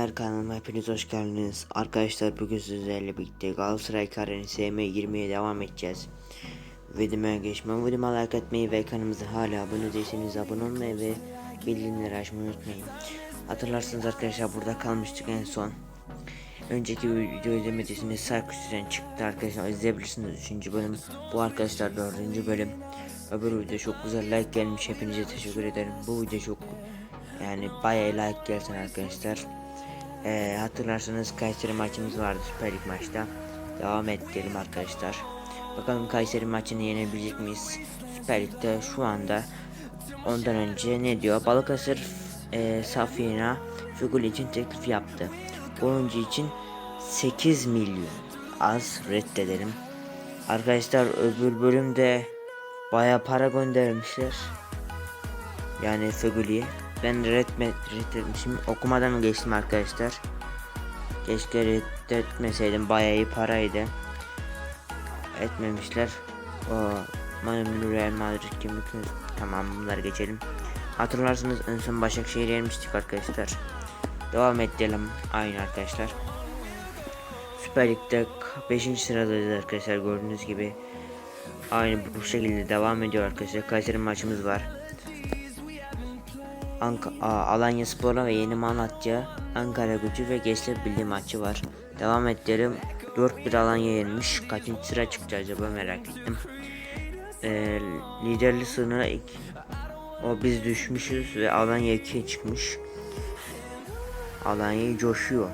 Ömer kanalıma hepiniz hoş geldiniz. Arkadaşlar bugün sizlerle birlikte Galatasaray kararını sevmeye girmeye devam edeceğiz. Videoya geçmem, videoma like atmayı ve kanalımıza hala abone değilseniz abone olmayı ve bildirimleri açmayı unutmayın. Hatırlarsınız arkadaşlar burada kalmıştık en son. Önceki video izlemediyseniz Sarkisi'den çıktı arkadaşlar izleyebilirsiniz 3. bölüm. Bu arkadaşlar 4. bölüm. Öbür video çok güzel like gelmiş hepinize teşekkür ederim. Bu video çok yani bayağı like gelsin arkadaşlar. Ee, hatırlarsanız Kayseri maçımız vardı Süper Lig maçta. Devam edelim arkadaşlar. Bakalım Kayseri maçını yenebilecek miyiz? Süper Lig'de şu anda ondan önce ne diyor? Balıkesir e, Safina Figül için teklif yaptı. Oyuncu için 8 milyon az reddedelim. Arkadaşlar öbür bölümde baya para göndermişler. Yani Fegüli'ye. Ben reddetme, reddetmişim. Okumadan geçtim arkadaşlar? Keşke reddetmeseydim. Bayağı iyi paraydı. Etmemişler. O Maymun Real Madrid gibi. Tamam bunları geçelim. Hatırlarsınız en son Başakşehir'i yenmiştik arkadaşlar. Devam edelim. Aynı arkadaşlar. Süper Lig'de 5. sıradayız arkadaşlar gördüğünüz gibi. Aynı bu şekilde devam ediyor arkadaşlar. Kayseri maçımız var. Ank Alanya Spor'a ve Yeni Malatya, Ankara Gücü ve Gençler Birliği maçı var. Devam edelim. 4-1 Alanya yenmiş. Kaçıncı sıra çıktı acaba merak ettim. Ee, liderli sınıra ilk o biz düşmüşüz ve Alanya 2'ye çıkmış. Alanya coşuyor.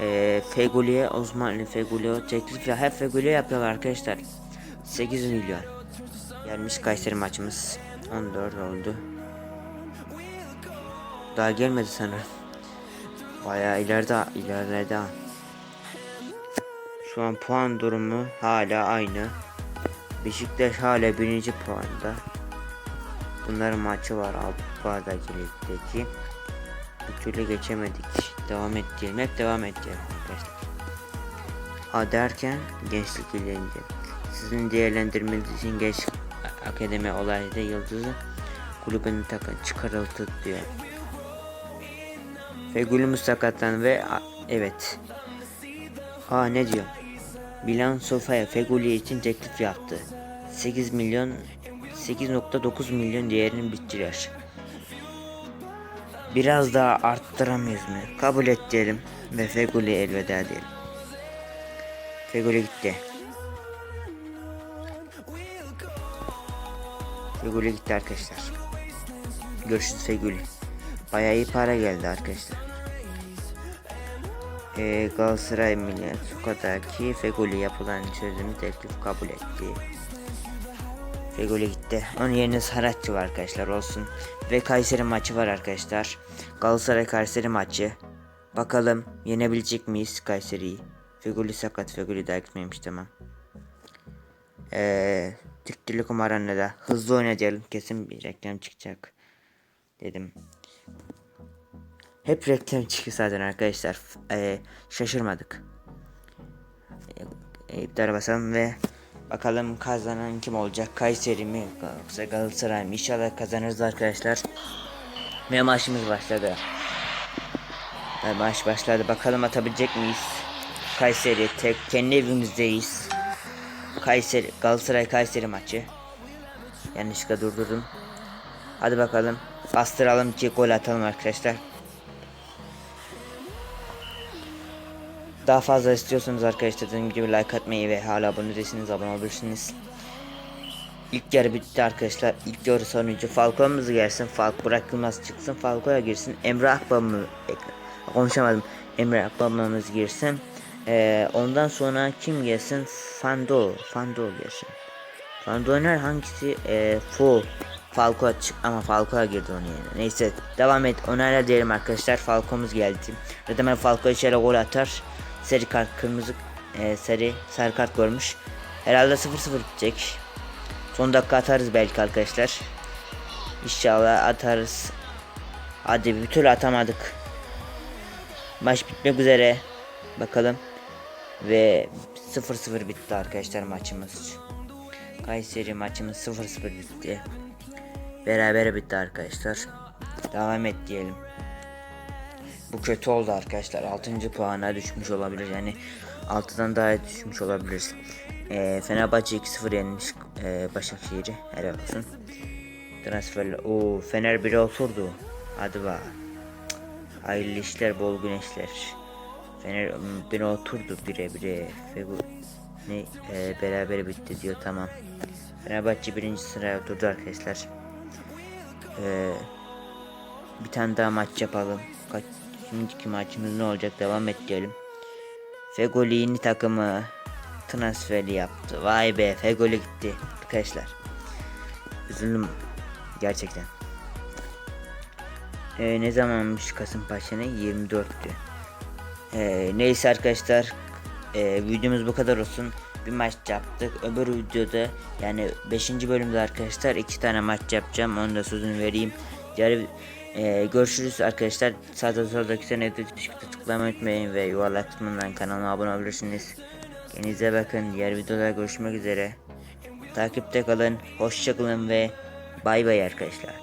Ee, Fegoli'ye Osmanlı Fegoli'ye teklif ya hep Fegoli'ye yapıyorlar arkadaşlar. 8 milyon. Gelmiş Kayseri maçımız. 14 oldu. Daha gelmedi sanırım. Bayağı ileride ilerledi. ha. Şu an puan durumu hala aynı. Beşiktaş hala birinci puanda. Bunların maçı var Avrupa'daki ligdeki. Bir türlü geçemedik. Devam edelim. Hep devam edelim arkadaşlar. Ha derken gençlik ilerinde. Sizin değerlendirmeniz için genç akademi olayda yıldızı kulübünün takın çıkarıldı diyor. Ve gülümüz sakatlandı ve evet. Aa ne diyor? Milan Sofia Feguli için teklif yaptı. 8 milyon 8.9 milyon değerini bittiler. Biraz daha arttıramıyoruz mu? Kabul et diyelim ve Feguli elveda diyelim. Feguli gitti. Feguli gitti arkadaşlar. Görüşürüz Feguli. Bayağı iyi para geldi arkadaşlar. Ee, Galatasaray Millet Sokak'taki Feguli yapılan sözünü teklif kabul etti. Feguli gitti. Onun yerine Saratçı var arkadaşlar olsun. Ve Kayseri maçı var arkadaşlar. Galatasaray Kayseri maçı. Bakalım yenebilecek miyiz Kayseri'yi? Feguli sakat. Feguli daha gitmemiş tamam. Ee, Türk Telekom Arena'da hızlı oynayalım. Kesin bir reklam çıkacak. Dedim. Hep reklam çıkıyor zaten arkadaşlar. Ee, şaşırmadık. Ee, iptara basalım ve bakalım kazanan kim olacak? Kayseri mi yoksa Galatasaray mı? İnşallah kazanırız arkadaşlar. Ve maçımız başladı. Ve maç başladı. Bakalım atabilecek miyiz? Kayseri tek kendi evimizdeyiz. Kayseri Galatasaray Kayseri maçı. Yanlışlıkla durdurdum. Hadi bakalım. Bastıralım ki gol atalım arkadaşlar. Daha fazla istiyorsanız arkadaşlar dediğim gibi like atmayı ve hala abone değilseniz abone olursunuz. İlk yarı bitti arkadaşlar. İlk yarı sonucu Falco'muz gelsin. Falco bırakılmaz çıksın. Falco'ya girsin. Emre Akbabamı konuşamadım. Emre Akbabamız girsin. Ee, ondan sonra kim gelsin? Fando. Fando gelsin. Fando oynar hangisi? Ee, Fo. Falco çık ama Falco'ya girdi onun yerine. Neyse devam et. Onayla diyelim arkadaşlar. Falco'muz geldi. Zaten Falco içeri gol atar. Sarı kart kırmızı e, sarı sarı kart görmüş. Herhalde 0-0 bitecek. Son dakika atarız belki arkadaşlar. İnşallah atarız. Hadi bir türlü atamadık. Maç bitmek üzere. Bakalım. Ve 0-0 bitti arkadaşlar maçımız. Kayseri maçımız 0-0 bitti. Beraber bitti arkadaşlar. Devam et diyelim. Bu kötü oldu arkadaşlar. 6. puana düşmüş olabilir. Yani 6'dan daha düşmüş olabiliriz. Ee, Fenerbahçe 2-0 yenmiş ee, Başakşehir'i. Helal olsun. Transferler. Oo, Fener 1'e oturdu. Hadi bak. Hayırlı işler, bol güneşler. Fener beni oturdu bire bire. Fegu ne e, beraber bitti diyor tamam. Fenerbahçe birinci sıraya oturdu arkadaşlar. Ee, bir tane daha maç yapalım. Kaç, şimdiki maçımız ne olacak devam et diyelim. Fegoli yeni takımı transferi yaptı. Vay be Fegoli gitti arkadaşlar. Üzüldüm gerçekten. Ee, ne zamanmış Kasımpaşa ne? 24'tü. Ee, neyse arkadaşlar ee, videomuz bu kadar olsun. Bir maç yaptık. Öbür videoda yani 5. bölümde arkadaşlar iki tane maç yapacağım. Onu da sözünü vereyim. Diğer ee, görüşürüz arkadaşlar. Sağda soldaki sene tıklamayı unutmayın ve yuvarlak kısmından kanalıma abone olabilirsiniz. Kendinize bakın. Diğer videoda görüşmek üzere. Takipte kalın. Hoşçakalın ve bay bay arkadaşlar.